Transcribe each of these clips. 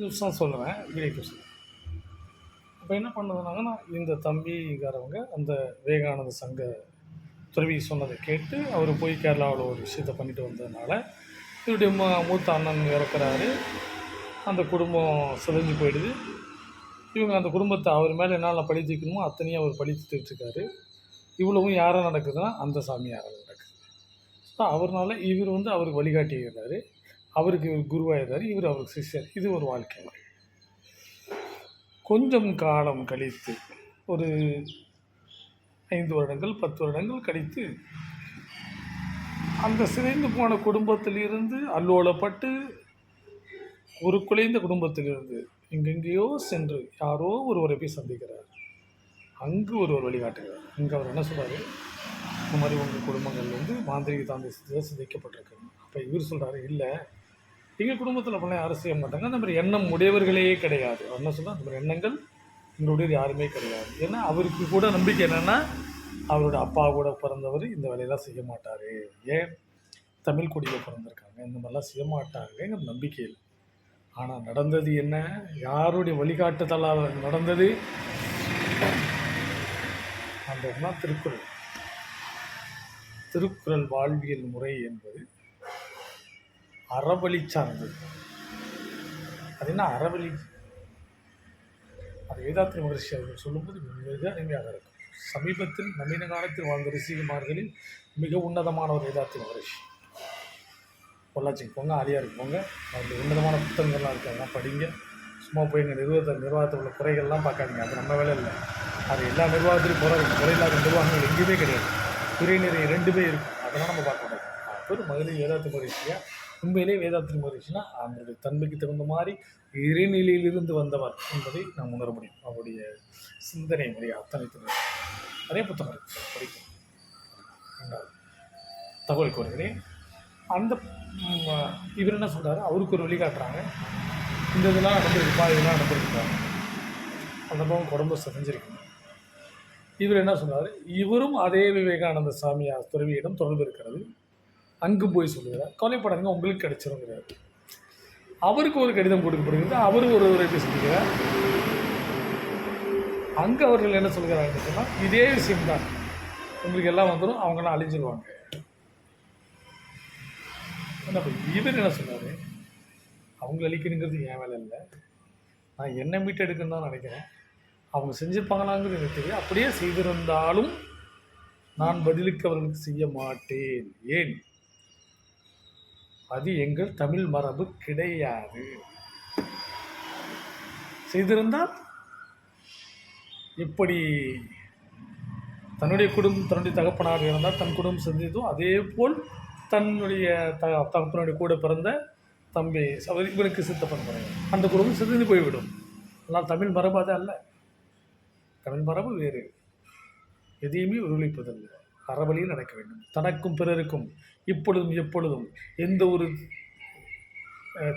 News தான் சொல்கிறேன் video சொல்லுவேன் அப்போ என்ன பண்ணதுனாங்கன்னா இந்த தம்பிக்காரவங்க அந்த விவேகானந்த சங்க துறவி சொன்னதை கேட்டு அவர் போய் கேரளாவில் ஒரு விஷயத்தை பண்ணிட்டு வந்ததுனால இவருடைய மூத்த அண்ணன் இறக்குறாரு. அந்த குடும்பம் சிதைஞ்சு போயிடுது. இவங்க அந்த குடும்பத்தை அவர் மேலே என்னென்ன பழி தூக்கணுமோ அத்தனையும் அவர் பழி தூக்கிட்டு இவ்வளவும் யாரை நடக்குதுன்னா அந்த சாமியாரால் நடக்குது. ஸோ அவர்னால இவர் வந்து அவருக்கு வழிகாட்டிடுறாரு அவருக்கு இவர் குருவாயிருந்தார் இவர் அவருக்கு சிஷ்யர். இது ஒரு வாழ்க்கை முறை. கொஞ்சம் காலம் கழித்து ஒரு ஐந்து வருடங்கள் பத்து வருடங்கள் கழித்து அந்த சிதைந்து போன குடும்பத்திலிருந்து அல்லோலப்பட்டு ஒரு குலைந்த குடும்பத்திலிருந்து எங்கெங்கேயோ சென்று யாரோ ஒருவரை போய் சந்திக்கிறார். அங்கு ஒருவர் வழிகாட்டுகிறார். இங்கே அவர் என்ன சொல்கிறாரு இந்த மாதிரி உங்கள் குடும்பங்கள் வந்து மாந்திரிக தாந்தி சிதைக்கப்பட்டிருக்கு அப்போ இவர் சொல்கிறாரு இல்லை எங்கள் குடும்பத்தில் அப்படிலாம் யாரும் செய்ய மாட்டாங்க. அந்த மாதிரி எண்ணம் உடையவர்களே கிடையாது. என்ன சொன்னால் அந்த மாதிரி எண்ணங்கள் எங்களுடைய யாருமே கிடையாது. ஏன்னா அவருக்கு கூட நம்பிக்கை என்னென்னா அவரோட அப்பா கூட பிறந்தவர் இந்த வேலையெல்லாம் செய்ய மாட்டார். ஏன்? தமிழ் கொடியில் பிறந்திருக்காங்க. இந்த மாதிரிலாம் செய்ய மாட்டாங்கங்கிற நம்பிக்கை இல்லை. ஆனால் நடந்தது என்ன? யாருடைய வழிகாட்டுதலால் நடந்தது? அந்த திருக்குறள். திருக்குறள் வாழ்வியல் முறை என்பது அறவழி சார்ந்தது. அது என்ன அறவழி? அது வேதாத்திரி மகர்ஷி அவர்கள் சொல்லும்போது மிக அருமையாக இருக்கும். சமீபத்தில் நவீன காலத்தில் வாழ்ந்த ரிஷிகுமார்களில் மிக உன்னதமான ஒரு வேதாத்திரி மகர்ஷி. பொள்ளாச்சிக்கு போங்க ஆலியாருக்கு போங்க. அந்த உன்னதமான புத்தகங்கள்லாம் இருக்குது அதெல்லாம் படிங்க. சும்மா போய் எங்கள் நிர்வாகத்தை நிர்வாகத்தில் உள்ள குறைகள்லாம் பார்க்காதீங்க. அது நம்ம வேலை இல்லை. அது எல்லா நிர்வாகத்திலையும் குறை குறையில்லாத நிர்வாகங்கள் எங்கேயுமே கிடையாது. குறை நிறைய ரெண்டுமே இருக்கும். அதெல்லாம் நம்ம பார்க்க மாட்டோம். அவர் மகளிர் வேதாத்திரி மகிழ்ச்சியாக உண்மையிலே வேதாத்திரி மகரிஷினா அவருடைய தன்மைக்கு தகுந்த மாதிரி இறைநிலையிலிருந்து வந்தவர் என்பதை நாம் உணர முடியும். அவருடைய சிந்தனை முறை அத்தனை திறன். நிறைய புத்தகம் படிக்கும் தகவல் கோருகிறேன் அந்த இவர் என்ன சொல்கிறார் அவருக்கு ஒரு வழிகாட்டுறாங்க. இந்த இதெல்லாம் நடந்திருக்குப்பா இதெல்லாம் நடந்திருக்குப்பா. அந்த பாவம் உடம்பு செஞ்சிருக்கணும் இவர் என்ன சொன்னார் இவரும் அதே விவேகானந்த சாமி துறவியிடம் தொடர்பு இருக்கிறது. அங்கு போய் சொல்லுகிறார். கவலைப்படாதீங்க உங்களுக்கு கிடைச்சிருங்கிறார். அவருக்கு ஒரு கடிதம் கொடுக்கப்படுகிறது அவர் ஒரு ஒரு போய் சொல்லுகிறார். அங்கே அவர்கள் என்ன சொல்கிறாங்கன்னு சொன்னால் இதே விஷயம்தான். உங்களுக்கு எல்லாம் வந்துடும் அவங்களாம் அழிஞ்சிருவாங்க. என்ன இவர் என்ன சொன்னார்? அவங்கள அழிக்கணுங்கிறது என் வேலை இல்லை நான் என்ன மீட்டு எடுக்கணும்னு தான் நினைக்கிறேன். அவங்க செஞ்சுருப்பாங்களாங்கிறது எனக்கு தெரியும் அப்படியே செய்திருந்தாலும் நான் பதிலுக்கு அவர்களுக்கு செய்ய மாட்டேன். ஏன்? அது எங்கள் தமிழ் மரபு கிடையாது. செய்திருந்தால் எப்படி தன்னுடைய குடும்பம் தன்னுடைய தகப்பனாக இருந்தால் தன் குடும்பம் செஞ்சதோ அதே போல் தன்னுடைய த தகப்பனுடைய கூட பிறந்த தம்பி சகோதரி இவனுக்கு சித்தப்பன் பண்ணுங்க அந்த குடும்பம் சிதைந்து போய்விடும். ஆனால் தமிழ் மரபு அது அல்ல. தமிழ் மரபு வேறு. எதையுமே உருளிப்பதில்லை அறவழியில் நடக்க வேண்டும். தனக்கும் பிறருக்கும் இப்பொழுதும் எப்பொழுதும் எந்த ஒரு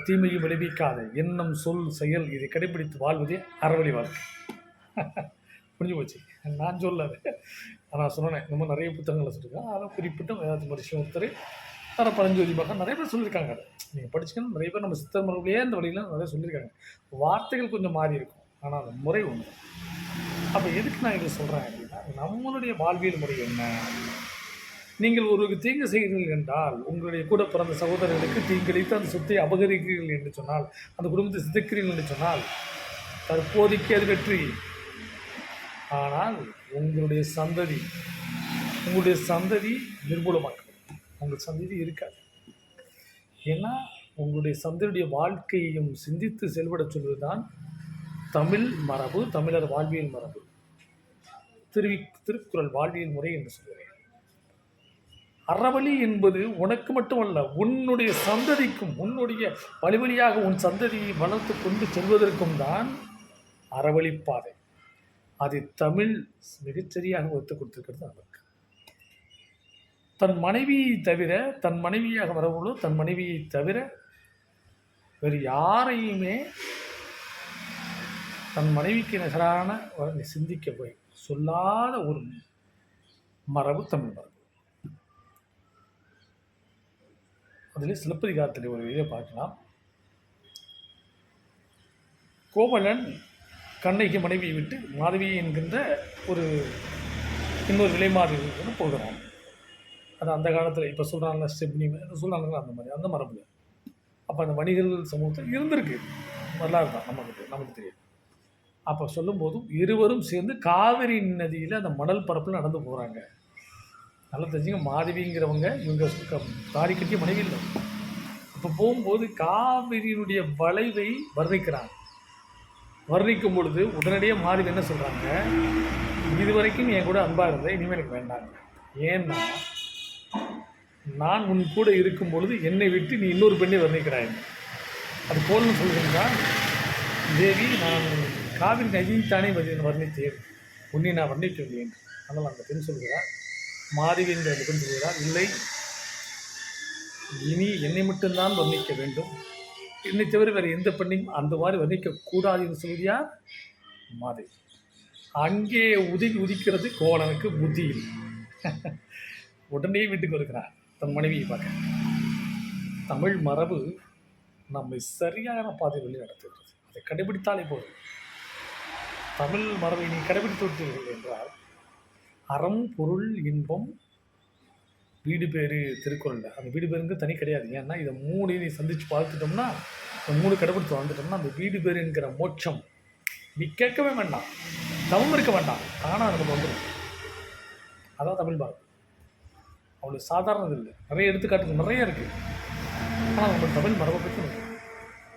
தீமையும் விளைவிக்காத எண்ணம் சொல் செயல் இதை கடைபிடித்து வாழ்வதே அறவழி வாழ்க்கை. புரிஞ்சு போச்சு. நான் சொல்லலை. நான் சொன்னேன். இந்த நிறைய புத்தகங்களை சொல்லியிருக்கேன். அதை குறிப்பிட்ட வேதாத்தி மனுஷன் ஒருத்தர் தர பரஞ்சோதி பக்கம் நிறைய பேர் சொல்லியிருக்காங்க. அதை நீங்கள் படிச்சுக்கணும். நிறைய பேர் நம்ம சித்தர் மரபுலேயே அந்த வழியில் நிறைய சொல்லியிருக்காங்க. வார்த்தைகள் கொஞ்சம் மாறி இருக்கும். ஆனால் அந்த முறை ஒன்று அப்போ எதுக்கு நான் இதை சொல்கிறேன் நம்மளுடைய வாழ்வியல் முறை என்ன? நீங்கள் ஒரு தீங்கு செய்கிறீர்கள் என்றால் உங்களுடைய கூட பிறந்த சகோதரர்களுக்கு தீங்கிழைத்து அந்த சொத்தை அபகரிக்கிறீர்கள் என்று சொன்னால் அந்த குடும்பத்தை சிதைக்கிறீர்கள் என்று சொன்னால் தற்போதைக்கு அது வெற்றி. ஆனால் உங்களுடைய சந்ததி உங்களுடைய சந்ததி நிர்மூலமாக்கப்படும். உங்கள் சந்ததி இருக்காது. ஏன்னா உங்களுடைய சந்ததியுடைய வாழ்க்கையையும் சிந்தித்து செயல்பட சொல்வதுதான் தமிழ் மரபு தமிழர் வாழ்வியல் மரபு. திருவி திருக்குறள் வாழ்வியல் முறை என்று சொல்கிறேன் அறவழி என்பது உனக்கு மட்டுமல்ல உன்னுடைய சந்ததிக்கும் உன்னுடைய வழி வழியாக உன் சந்ததியை வளர்த்து கொண்டு செல்வதற்கும் தான் அறவழிப்பாதை அதை தமிழ் மிகச்சரியாக ஒத்துக் கொடுத்திருக்கிறது அவருக்கு. தன் மனைவியை தவிர தன் மனைவியாக வரவுள்ளோ தன் மனைவியை தவிர வேறு யாரையுமே தன் மனைவிக்கு நிகரான சிந்திக்க போய் சொல்லாத ஒரு மரபு தமிழ் மரபு அதில் சிலப்பதிகாரத்தில் ஒரு இதை பார்க்கலாம். கோவலன் கண்ணகி மனைவியை விட்டு மாதவி என்கின்ற ஒரு இன்னொரு விலைமாறி போகிறான். அது அந்த காலத்தில் இப்போ சொல்கிறாங்கள ஸ்டெப்னி சொல்கிறாங்களா அந்த மாதிரி அந்த மரபு அப்போ அந்த வணிகர்கள் சமூகத்தில் இருந்திருக்கு. வரலாறு தான் நமக்கு நமக்கு தெரியும். அப்போ சொல்லும்போதும் இருவரும் சேர்ந்து காவிரி நதியில் அந்த மணல் பரப்பில் நடந்து போகிறாங்க நல்லா தெரிஞ்சுங்க மாதவிங்கிறவங்க இவங்க க- தாலி கட்டிய மனைவி இல்லை. அப்போ போகும்போது காவிரியினுடைய வளைவை வர்ணிக்கிறாங்க. வர்ணிக்கும் பொழுது உடனடியாக மாதவி என்ன சொல்கிறாங்க இது வரைக்கும் என் கூட அன்பாக இருந்தேன் இனிமேல் எனக்கு வேண்டாங்க. ஏன்னா நான் உன் கூட இருக்கும் பொழுது என்னை விட்டு நீ இன்னொரு பெண்ணை வர்ணிக்கிறாய். அது போலன்னு சொல்கிறீங்களா தேவி நான் காவிரி நதியைத்தானே தானே வர்ணித்தேன் உன்னை நான் வர்ணிக்கவில்லை என்று. ஆனால் அந்த பெண் சொல்கிறார் மாதவி என்ற அந்த பெண் சொல்கிறார் இல்லை இனி என்னை மட்டும்தான் வர்ணிக்க வேண்டும். என்னை தவிர வேறு எந்த பெண்ணையும் அந்த மாதிரி வர்ணிக்கக்கூடாது என்று சொல்கிறார் மாதவி. அங்கே உதவி உதிக்கிறது கோவலனுக்கு புத்தி இல்லை. உடனே வீட்டுக்கு வருகிறார் தன் மனைவியை பார்க்க. தமிழ் மரபு நம்மை சரியான பாதை வழி நடத்துகிறது அதை கடைபிடித்தாலே போதும். தமிழ் மரபை நீ கடைபிடித்து விட்டீர்கள் என்றால் அறம் பொருள் இன்பம் வீடு பேரு திருக்குறளில் அந்த வீடு பேருங்க தனி கிடையாது. ஏன்னா இதை மூணு நீ சந்திச்சு பார்த்துட்டோம்னா இந்த மூணு கடைபிடித்து வந்துட்டோம்னா அந்த வீடு பேர் என்கிற மோட்சம் நீ கேட்கவே வேண்டாம். தவம் இருக்க வேண்டாம். ஆனால் நமக்கு வந்துடும் அதான் தமிழ் பாரதி அவ்வளோ சாதாரணது இல்லை. நிறைய எடுத்துக்காட்டுகள் நிறைய இருக்குது ஆனால் நம்ம தமிழ் மரபை பற்றி